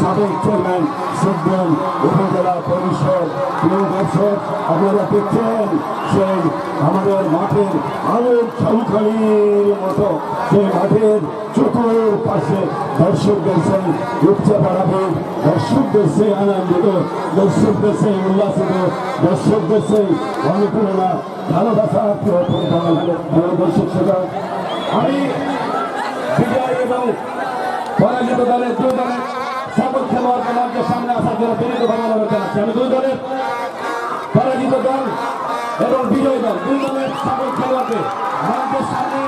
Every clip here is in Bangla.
সাবেক চেয়ারম্যান সুদ্দিন উপজেলা পরিষদ প্রিয় দর্শক আপনারা দেখছেন সেই আমাদের মাঠের আলোর ঝলকানির মতো সেই মাঠের আনন্দিত দর্শকদের সেই উল্লাসিত দর্শকদের সেই অনুপ্রেরণা ভালোবাসা প্রিয় দর্শক শ্রোতা আমি বিজয় এবং পরাজিত দলের দুই দলের সকল খেলোয়াড়কে মঞ্চের সামনে আসার জন্য বিনীত ভালো জানাচ্ছি আমি দুই দলের পরাজিত দল এবং বিজয় দল দুই দলের সকল খেলোয়াড়কে মঞ্চের সামনে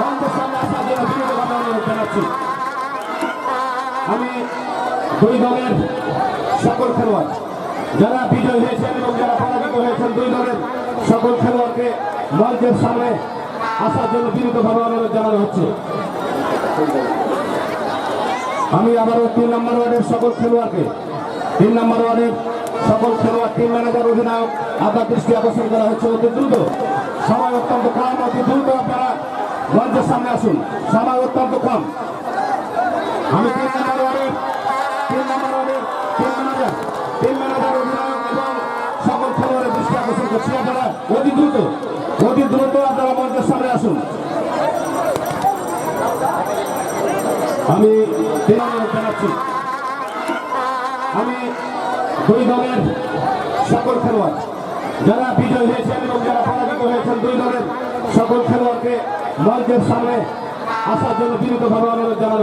মঞ্চের সামনে আসার জন্য বিনীত ভালো জানাচ্ছি আমি দুই দলের সকল খেলোয়াড়, যারা বিজয় হয়েছেন এবং যারা পরাজিত হয়েছেন, দুই দলের সকল খেলোয়াড়কে মঞ্চের সামনে আসার জন্য বিনীতভাবে অনুরোধ জানানো হচ্ছে। আমি আবারও তিন নম্বর ওয়ার্ডের সকল খেলোয়াড়কে, তিন নম্বর ওয়ার্ডের সকল খেলোয়াড় টিম ম্যানেজার অধিনায়ক, আপনার দৃষ্টি আকর্ষণ করা হচ্ছে অতি দ্রুত। সময় অত্যন্ত কম, অতি দ্রুত আপনারা মঞ্চের সামনে আসুন। সময় অত্যন্ত কম। আমি তিন নম্বর ওয়ার্ডের, তিন নম্বর ওয়ার্ডের টিম ম্যানেজার টিম ম্যানেজার অধিনায়ক এবং সকল খেলোয়াড়ের দৃষ্টি আকর্ষণ করছি আপনারা অতি দ্রুত। অতি দ্রুত আপনারা মঞ্চের সামনে আসুন। আমি জানাচ্ছি। আমি দুই দলের সকল খেলোয়াড়, যারা বিজয় হয়েছেন এবং যারা পরাজিত হয়েছেন, দুই দলের সকল খেলোয়াড়কে মঞ্চের সামনে আসার জন্য বিনীতভাবে অনুরোধ জানানো